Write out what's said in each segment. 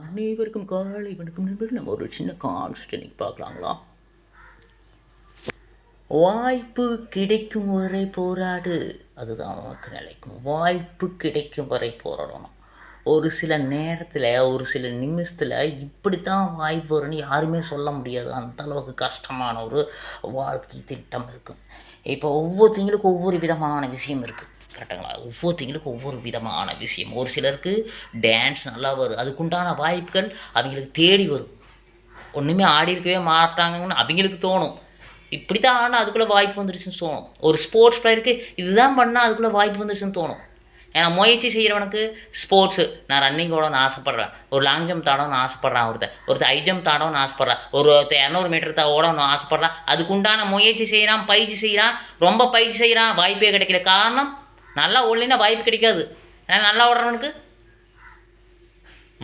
அனைவருக்கும் காலை வணக்கம் நண்பர்கள். நம்ம ஒரு சின்ன கான்செப்ட் இன்னைக்கு பார்க்கலாங்களா? வாய்ப்பு கிடைக்கும் வரை போராடு. அதுதான் நமக்கு நிலைக்கும். வாய்ப்பு கிடைக்கும் வரை போராடணும். ஒரு சில நேரத்தில் ஒரு சில நிமிஷத்தில் இப்படி தான் வாய்ப்பு வரும்னு யாருமே சொல்ல முடியாது. அந்த அளவுக்கு கஷ்டமான ஒரு வாழ்க்கை திட்டம் இருக்கும் இப்போ ஒவ்வொருத்தங்களுக்கும் ஒவ்வொரு விதமான விஷயம் இருக்குது கரெக்டுங்களா ஒவ்வொருத்தங்களுக்கும் ஒவ்வொரு விதமான விஷயம். ஒரு சிலருக்கு டான்ஸ் நல்லா வரும். அதுக்குண்டான வாய்ப்புகள் அவங்களுக்கு தேடி வரும். ஒன்றுமே ஆடி இருக்கவே மாட்டாங்கன்னு அவங்களுக்கு தோணும். இப்படி தான் ஆனால் அதுக்குள்ளே வாய்ப்பு வந்துருச்சுன்னு தோணும். ஒரு ஸ்போர்ட்ஸ் பிளேயருக்கு இதுதான் பண்ணால் அதுக்குள்ளே வாய்ப்பு வந்துருச்சுன்னு தோணும். ஏன்னா முயற்சி செய்கிறவனுக்கு ஸ்போர்ட்ஸு நான் ரன்னிங் ஓடணும்னு ஆசைப்பட்றேன். ஒரு லாங் ஜம்ப் தாடணும்னு ஆசைப்பட்றான் ஒருத்தர் ஒருத்தர் ஹை ஜம்ப் தாடணும்னு ஆசைப்பட்றான். ஒரு ஒருத்தர் இரநூறு மீட்டர் தான் ஓடணும்னு ஆசைப்பட்றான். அதுக்குண்டான முயற்சி செய்கிறான் பயிற்சி செய்கிறான் ரொம்ப பயிற்சி செய்கிறான் வாய்ப்பே கிடைக்கல. காரணம் நல்லா ஓடலைன்னா வாய்ப்பு கிடைக்காது. ஏன்னா நல்லா ஓடுறவனுக்கு?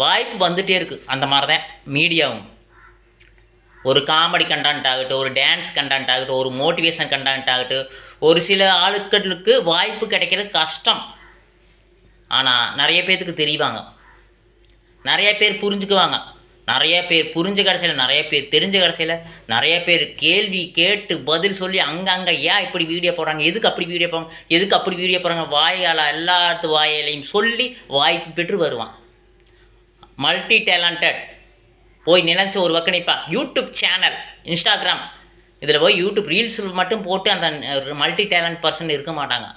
வாய்ப்பு வந்துகிட்டே இருக்குது அந்த மாதிரி தான் மீடியாவும். ஒரு காமெடி கண்டென்ட் ஆகட்டும் ஒரு டான்ஸ் கண்டென்ட் ஆகட்டும் ஒரு மோட்டிவேஷன் கண்டென்ட் ஆகட்டும் ஒரு சில ஆளுக்களுக்கு வாய்ப்பு கிடைக்கிறது கஷ்டம். ஆனால் நிறைய பேர்த்துக்கு தெரிவாங்க. நிறைய பேர் புரிஞ்சுக்குவாங்க. நிறைய பேர் புரிஞ்ச கடைசியில் நிறைய பேர் தெரிஞ்ச கடைசியில் நிறைய பேர் கேள்வி கேட்டு பதில் சொல்லி அங்கங்கே ஏன் இப்படி வீடியோ போடுறாங்க? எதுக்கு அப்படி வீடியோ போடுறாங்க? எதுக்கு அப்படி வீடியோ போடுறாங்க? வாயால் எல்லாத்து வாயாலையும் சொல்லி வாய்ப்பு பெற்று வருவான். மல்டி டேலண்டட் போய் நினைச்ச ஒரு பக்கம் நிற்பா யூடியூப் சேனல் இன்ஸ்டாகிராம் இதில் போய் யூடியூப் ரீல்ஸ் மட்டும் போட்டு அந்த மல்டி டேலண்ட் பர்சன் இருக்க மாட்டாங்க.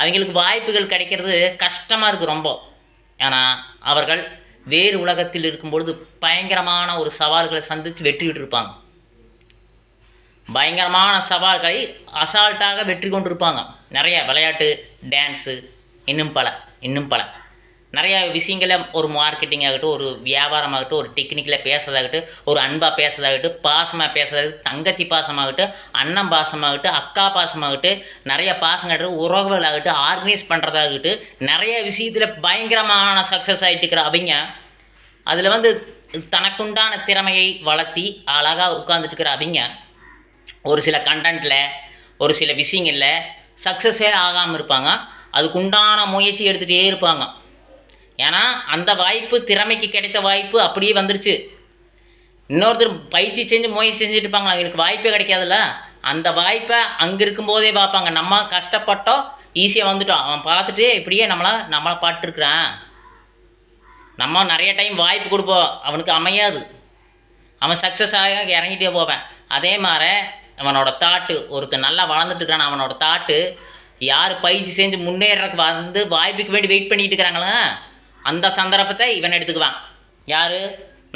அவங்களுக்கு வாய்ப்புகள் கிடைக்கிறது கஷ்டமாக இருக்குது ரொம்ப. ஏன்னா அவர்கள் வேறு உலகத்தில் இருக்கும்பொழுது பயங்கரமான ஒரு சவால்களை சந்தித்து வெற்றிக்கிட்டு இருப்பாங்க. பயங்கரமான சவால்களை அசால்ட்டாக வெற்றி கொண்டிருப்பாங்க. நிறைய விளையாட்டு டான்ஸு இன்னும் பல இன்னும் பல. நிறைய விஷயங்கள ஒரு மார்க்கெட்டிங் ஆகட்டும் ஒரு வியாபாரமாகட்டும் ஒரு டெக்னிக்கில் பேசுறதாகட்டும் ஒரு அன்பாக பேசுறதாகட்டும் பாசமாக பேசுறதாகட்டும் தங்கச்சி பாசமாகட்டும் அண்ணன் பாசமாகட்டும் அக்கா பாசமாகட்டும் நிறைய பாசங்கட்டும் உறவுகளாகட்டும் ஆர்கனைஸ் பண்ணுறதாகட்டும் நிறைய விஷயத்தில் பயங்கரமான சக்ஸஸ் ஆகிட்டு இருக்கிற அவங்க அதில் வந்து தனக்குண்டான திறமையை வளர்த்தி அழகாக உட்காந்துட்டு இருக்கிற அவங்க ஒரு சில கண்டென்ட்டில் ஒரு சில விஷயங்களில் சக்ஸஸே ஆகாமல் இருப்பாங்க. அதுக்குண்டான முயற்சி எடுத்துகிட்டே இருப்பாங்க. ஏன்னா அந்த வாய்ப்பு திறமைக்கு கிடைத்த வாய்ப்பு அப்படியே வந்துருச்சு. இன்னொருத்தர் பயிற்சி செஞ்சு முயற்சி செஞ்சுட்டு இருப்பாங்க அவங்களுக்கு வாய்ப்பே கிடைக்காதுல்ல. அந்த வாய்ப்பை அங்கே இருக்கும்போதே பார்ப்பாங்க. நம்ம கஷ்டப்பட்டோம் ஈஸியாக வந்துட்டோம். அவன் பார்த்துட்டு இப்படியே நம்மளை நம்மளை பாட்டுருக்குறான் நம்ம நிறைய டைம் வாய்ப்பு கொடுப்போம். அவனுக்கு அமையாது. அவன் சக்ஸஸ் ஆக இறங்கிட்டே போவேன். அதே மாதிரி அவனோட தாட்டு ஒருத்தர் நல்லா வளர்ந்துட்டுருக்கான் அவனோட தாட்டு யார் பயிற்சி செஞ்சு முன்னேறக்கு வந்து வாய்ப்புக்கு வேண்டி வெயிட் பண்ணிகிட்டு இருக்கிறாங்களா? அந்த சந்தர்ப்பத்தை இவன் எடுத்துக்குவான். யார்?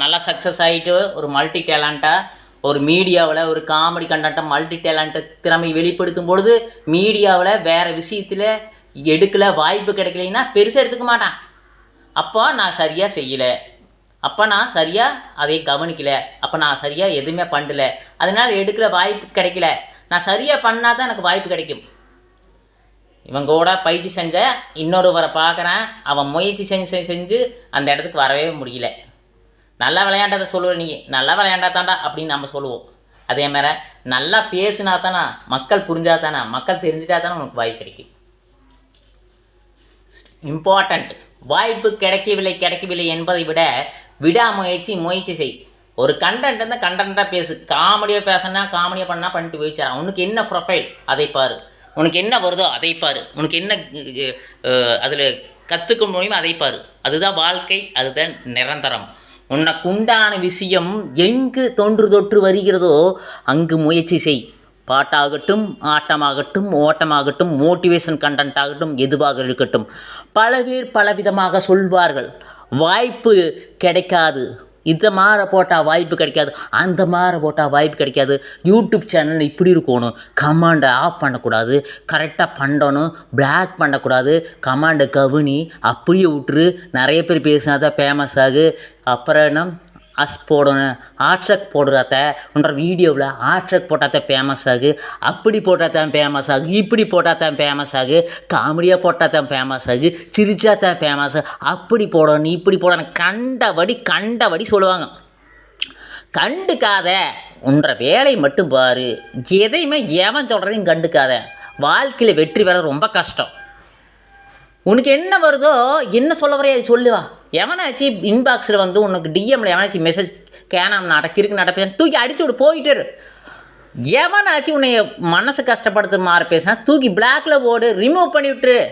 நல்லா சக்ஸஸ் ஆகிட்டு ஒரு மல்டி டேலண்ட்டாக ஒரு மீடியாவில் ஒரு காமெடி கண்டென்ட்டை மல்டி டேலண்ட்டை திறமை வெளிப்படுத்தும் பொழுது மீடியாவில் வேறு விஷயத்தில் எடுக்கலை வாய்ப்பு கிடைக்கலைன்னா பெருசாக எடுத்துக்க மாட்டான். அப்போ நான் சரியாக செய்யலை. அப்போ நான் சரியாக அதை கவனிக்கலை. அப்போ நான் சரியாக எதுவுமே பண்ணல. அதனால் எடுக்கல வாய்ப்பு கிடைக்கல. நான் சரியாக பண்ணால் தான் எனக்கு வாய்ப்பு கிடைக்கும். இவங்க கூட பயிற்சி செஞ்ச இன்னொருவரை பார்க்குறேன். அவன் முயற்சி செஞ்சு செஞ்சு அந்த இடத்துக்கு வரவே முடியல. நல்லா விளையாண்டதை சொல்லுவ நீ. நல்லா விளையாண்டாதான்டா அப்படின்னு நம்ம சொல்லுவோம். அதே மாதிரி நல்லா பேசினா தானே மக்கள் புரிஞ்சா தானே மக்கள் தெரிஞ்சிட்டா தானே உனக்கு வாய்ப்பு கிடைக்கும். இம்பார்ட்டண்ட் வாய்ப்பு கிடைக்கவில்லை கிடைக்கவில்லை என்பதை விட விடாமுயற்சி முயற்சி செய். ஒரு கண்டென்ட் இருந்தால் கண்டென்ட்டாக பேசு. காமெடியாக பேசினா காமெடியாக பண்ணால் பண்ணிட்டு போயிச்சாரா உனக்கு என்ன ப்ரொஃபைல் அதை பாரு. உனக்கு என்ன வருதோ அதை பாரு. உனக்கு என்ன அதில் கற்றுக்க முடியுமோ அதை பாரு. அதுதான் வாழ்க்கை அதுதான் நிரந்தரம். உனக்கு உண்டான விஷயம் எங்கு தொன்று தொற்று வருகிறதோ அங்கு முயற்சி செய். பாட்டாகட்டும் ஆட்டமாகட்டும் ஓட்டமாகட்டும் மோட்டிவேஷன் கண்டென்ட் ஆகட்டும் எதுவாக இருக்கட்டும். பல பேர் பலவிதமாக சொல்வார்கள். வாய்ப்பு கிடைக்காது. இதை மாற போட்டால் வாய்ப்பு கிடைக்காது அந்த மாற போட்டால் வாய்ப்பு கிடைக்காது. யூடியூப் சேனல் இப்படி இருக்கணும். கமாண்டை ஆஃப் பண்ணக்கூடாது கரெக்டாக பண்ணணும் பிளாக் பண்ணக்கூடாது. கமாண்டை கவனி அப்படியே விட்டுரு. நிறைய பேர் பேசினா தான் ஃபேமஸ் ஆகு. அப்புறம் என்ன? அஸ் போடணும் ஆட்ரக் போடுறாத்த உன்ற வீடியோவில் ஆட்ரக் போட்டால் தான் ஃபேமஸ் ஆகு அப்படி போட்டால் தான் ஃபேமஸ் ஆகு இப்படி போட்டால் தான் ஃபேமஸ் ஆகு காமெடியாக போட்டால் தான் ஃபேமஸ் ஆகு சிரிச்சா தான் ஃபேமஸ் அப்படி போடணும் இப்படி போடணும் கண்டபடி கண்டபடி சொல்லுவாங்க. கண்டுக்காத உன்ற வேலை மட்டும் பாரு எதையுமே எவன் சொல்கிறதையும் கண்டுக்காத. வாழ்க்கையில் வெற்றி பெற ரொம்ப கஷ்டம். உனக்கு என்ன வருதோ என்ன சொல்ல வரைய அது சொல்லுவா எவனாச்சு இன்பாக்ஸில் வந்து உனக்கு டிஎம்ல எவனாச்சும் மெசேஜ் கேனாம் நடக்கிருக்கு நடப்பேன் தூக்கி அடிச்சு விடு போயிட்டு எவனாச்சும் உன்னை மனசு கஷ்டப்படுத்துற மாதிரி பேசினா தூக்கி பிளாக்ல போடு ரிமூவ் பண்ணி விட்டுரு.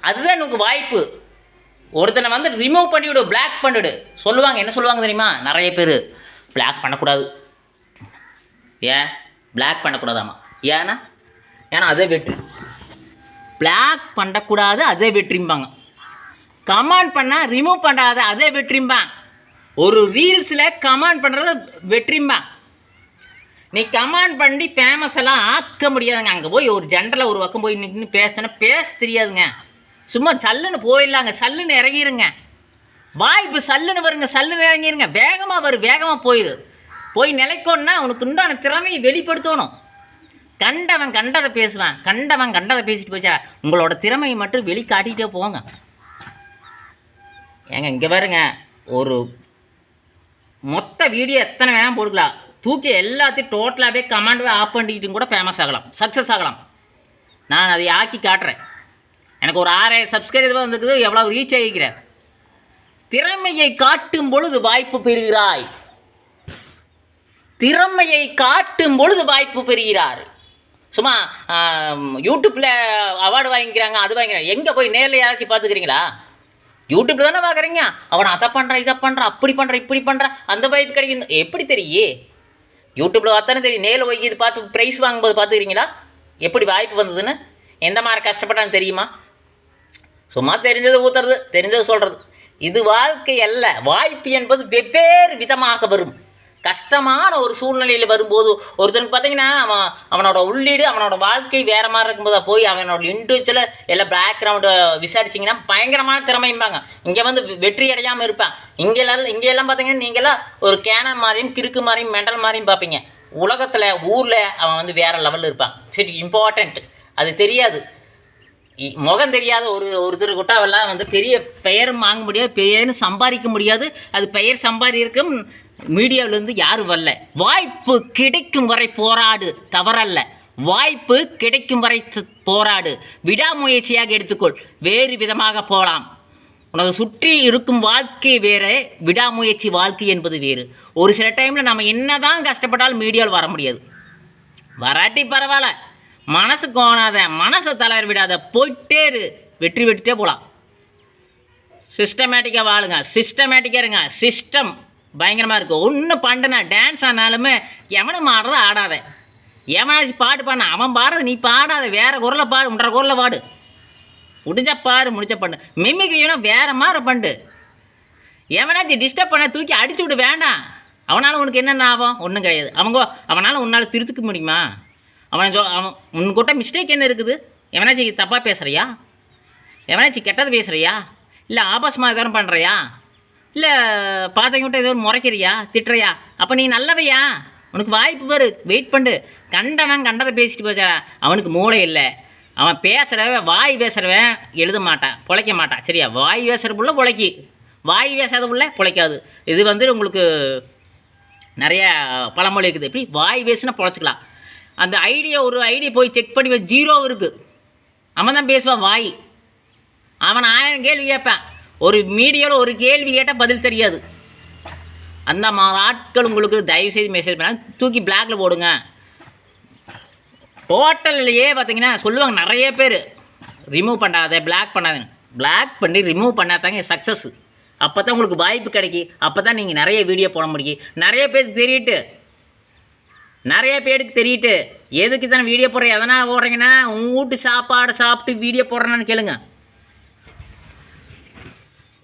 அதுதான் எனக்கு வாய்ப்பு. ஒருத்தனை வந்து ரிமூவ் பண்ணிவிடு பிளாக் பண்ணிவிடு சொல்லுவாங்க என்ன சொல்லுவாங்க தெரியுமா? நிறைய பேர் பிளாக் பண்ணக்கூடாது. ஏன்? பிளாக் பண்ணக்கூடாதாம்மா ஏன்னா ஏன்னா அதே வெட்டு பிளாக் பண்ணக்கூடாது அதே வெற்றிம்பாங்க. கமெண்ட் பண்ணால் ரிமூவ் பண்ணாத அதே வெற்றிம்பான் ஒரு ரீல்ஸில் கமெண்ட் பண்ணுறது வெற்றிம்பான் நீ கமெண்ட் பண்ணி ஃபேமஸ் எல்லாம் ஆக்க முடியாதுங்க. அங்கே போய் ஒரு ஜென்ரலில் ஒரு பக்கம் போய் நின்று பேசினா பேச தெரியாதுங்க. சும்மா சல்லுன்னு போயிடலாங்க. சல்லுன்னு இறங்கிருங்க. வாய்ப்பு சல்லுன்னு வருங்க. சல்லுன்னு இறங்கிருங்க. வேகமாக வரும் வேகமாக போயிடு போய் நிலைக்கோன்னா உனக்கு உண்டான திறமையை வெளிப்படுத்தணும். கண்டவன் கண்டதை பேசுவான். கண்டவன் கண்டதை பேசிட்டு போச்சா? உங்களோட திறமையை மட்டும் வெளிக்காட்டிகிட்டே போங்க. ஏங்க இங்கே பாருங்க. ஒரு மொத்த வீடியோ எத்தனை வேணால் போட்டுக்கலாம். தூக்கி எல்லாத்தையும் டோட்டலாகவே கமாண்டவே ஆஃப் பண்ணிக்கிட்டும் கூட ஃபேமஸ் ஆகலாம். சக்ஸஸ் ஆகலாம். நான் அதை ஆக்கி காட்டுறேன். எனக்கு ஒரு ஆறாயிரம் சப்ஸ்கிரைபர் வந்துருக்குது. எவ்வளோ ரீச் ஆகிக்கிறேன் திறமையை காட்டும் பொழுது வாய்ப்பு பெறுகிறாய். திறமையை காட்டும் பொழுது வாய்ப்பு பெறுகிறார். சும்மா யூடியூப்பில் அவார்டு வாங்கிக்கிறாங்க அது வாங்கிக்கிறாங்க. எங்கே போய் நேரில் யாராச்சும் பார்த்துக்கிறீங்களா யூடியூப்பில் தானே பார்க்குறீங்க அவனை அதை பண்ணுறான் இதை பண்ணுறான் அப்படி பண்ணுறான் இப்படி பண்ணுறான் அந்த வாய்ப்பு கிடைக்கும் எப்படி தெரியே யூடியூப்பில் பார்த்தானே தெரியும் நேரில் போய் இது பார்த்து ப்ரைஸ் வாங்கும்போது பார்த்துக்கிறீங்களா எப்படி வாய்ப்பு வந்ததுன்னு? எந்த மாதிரி கஷ்டப்பட்டான்னு தெரியுமா? சும்மா தெரிஞ்சது ஊற்றுறது தெரிஞ்சது சொல்கிறது இது வாழ்க்கை அல்ல. வாய்ப்பு என்பது வெவ்வேறு விதமாக வரும். கஷ்டமான ஒரு சூழ்நிலையில் வரும்போது ஒருத்தனுக்கு பார்த்தீங்கன்னா அவன் அவனோட உள்ளீடு அவனோட வாழ்க்கை வேறு மாதிரி இருக்கும்போது போய் அவனோட இண்டிவிஜுவலை எல்லாம் பேக்ரவுண்டை விசாரிச்சிங்கன்னா பயங்கரமான திறமைம்பாங்க. இங்கே வந்து வெற்றி அடையாமல் இருப்பான். இங்கெல்லாம் இங்கெல்லாம் பார்த்தீங்கன்னா நீங்களாம் ஒரு கேனன் மாதிரியும் கிறுக்கு மாதிரியும் மெண்டல் மாதிரியும் பார்ப்பீங்க உலகத்தில் ஊரில் அவன் வந்து வேறு லெவலில் இருப்பான். சரி இம்பார்ட்டண்ட் அது தெரியாது. முகம் தெரியாத ஒரு ஒருத்தர் குட்டாவெல்லாம் வந்து பெரிய பெயரும் வாங்க முடியாது பெயரும் சம்பாதிக்க முடியாது. அது பெயர் சம்பாதிக்கும் மீடியாவிலேருந்து யாரும் வரல. வாய்ப்பு கிடைக்கும் வரை போராடு தவறல்ல. வாய்ப்பு கிடைக்கும் வரை போராடு. விடாமுயற்சியாக எடுத்துக்கொள். வேறு விதமாக போகலாம் உனக்கு சுற்றி இருக்கும் வாழ்க்கை வேறு விடாமுயற்சி வாழ்க்கை என்பது வேறு. ஒரு சில டைமில் நம்ம என்னதான் கஷ்டப்பட்டாலும் மீடியாவில் வர முடியாது. வராட்டி பரவாயில்ல. மனசு கோணாத மனசை தளர விடாத போயிட்டே இரு. வெற்றி வெட்டிட்டே போகலாம் சிஸ்டமேட்டிக்காக வாழுங்க. சிஸ்டமேட்டிக்காக இருங்க. சிஸ்டம் பயங்கரமாக இருக்கும் ஒன்று பண்ணனா டான்ஸ் ஆனாலுமே எவனும் ஆடுறத ஆடாத. எவனாச்சும் பாட்டு பண்ண அவன் பாடுறது நீ பாடாத. வேறு குரலை பாடு ஒன்றரை குரலை பாடு. முடிஞ்சா பாரு முடிச்ச பண்ணு. மிமிக்ரினா வேறு மாதிரி பண்ணு. எவனாச்சும் டிஸ்டர்ப் பண்ண தூக்கி அடிச்சு விட்டு வேண்டாம். அவனால் உனக்கு என்னென்ன ஆகும் ஒன்றும் கிடையாது. அவங்க அவனால் உன்னால் திருத்துக்க முடியுமா? அவனை சொ அவன் உன்கிட்ட மிஸ்டேக் என்ன இருக்குது? எவனாச்சும் தப்பாக பேசுகிறியா எவனாச்சும் கெட்டது பேசுகிறியா இல்லை ஆபாசமாக எதாவது பண்ணுறியா இல்லை பார்த்தவங்கிட்ட ஏதோ முறைக்கிறியா? திட்டுறியா? அப்போ நீ நல்லவையா? உனக்கு வாய்ப்பு வரு வெயிட் பண்ணு. கண்டவன் கண்டதை பேசிட்டு போச்சா அவனுக்கு மூளை இல்லை. அவன் பேசுகிறவன் வாய் பேசுகிறவன் எழுத மாட்டான் பிழைக்க மாட்டான். சரியா? வாய் பேசுகிற புள்ள பிழைக்கி. வாய் பேசாத புள்ள பிழைக்காது. இது வந்து உங்களுக்கு நிறைய பழமொழி இருக்குது. இப்படி வாய் பேசுனா பிழைச்சிக்கலாம். அந்த ஐடியா ஒரு ஐடியா போய் செக் பண்ணி ஜீரோ இருக்குது அவன் தான் பேசுவான் வாய். அவன் ஆயிரம் கேள்வி கேட்பான். ஒரு மீடியாவில் ஒரு கேள்வி கேட்டால் பதில் தெரியாது. அந்த ஆட்கள் உங்களுக்கு தயவுசெய்து மெசேஜ் பண்ணால் தூக்கி பிளாக்ல போடுங்க. டோட்டல்லையே பார்த்தீங்கன்னா சொல்லுவாங்க நிறைய பேர். ரிமூவ் பண்ணாத பிளாக் பண்ணாதன்னு. பிளாக் பண்ணி ரிமூவ் பண்ணாதாங்க சக்ஸஸ் அப்போ தான் உங்களுக்கு வாய்ப்பு கிடைக்கி. அப்போ தான் நீங்கள் நிறைய வீடியோ போட முடியும் நிறைய பேருக்கு தெரியட்டு. நிறைய பேருக்கு தெரியட்டு. எதுக்கு தானே வீடியோ போடுறீங்க? எதனால் போடுறீங்கன்னா உங்கள் வீட்டு சாப்பாடு சாப்பிட்டு வீடியோ போடுறேன்னு கேளுங்க.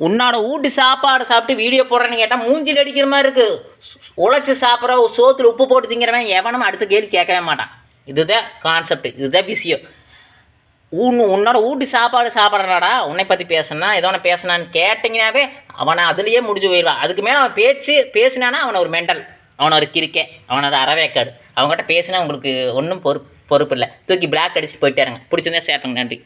உன்னோட வீட்டு சாப்பாடு சாப்பிட்டு வீடியோ போடுறேன்னு கேட்டால் மூஞ்சில் அடிக்கிற மாதிரி இருக்குது உழைச்சி சாப்பிட்ற சோத்தில் உப்பு போட்டு திங்கிறவன் எவனும் அடுத்த கேள்வி கேட்கவே மாட்டான். இதுதான் கான்செப்ட் இதுதான் விஷயம். உன் உன்னோட வீட்டு சாப்பாடு சாப்பிட்றாடா உன்னை பற்றி பேசுனா ஏதோ ஒன்று பேசுனான்னு கேட்டிங்கனாவே அவனை அதுலேயே முடிஞ்சு போயிடுவான். அதுக்கு மேலே அவன் பேச்சு பேசினானா அவனை ஒரு மெண்டல் அவனை ஒரு கிறுக்கே அவனோட அறவேக்காடு. அவங்ககிட்ட பேசினா உங்களுக்கு ஒன்றும் பொறுப்பு பொறுப்பு இல்லை. தூக்கி பிளாக் அடிச்சுட்டு போயிட்டாருங்க பிடிச்சிருந்தா சேர்த்துங்க நன்றி.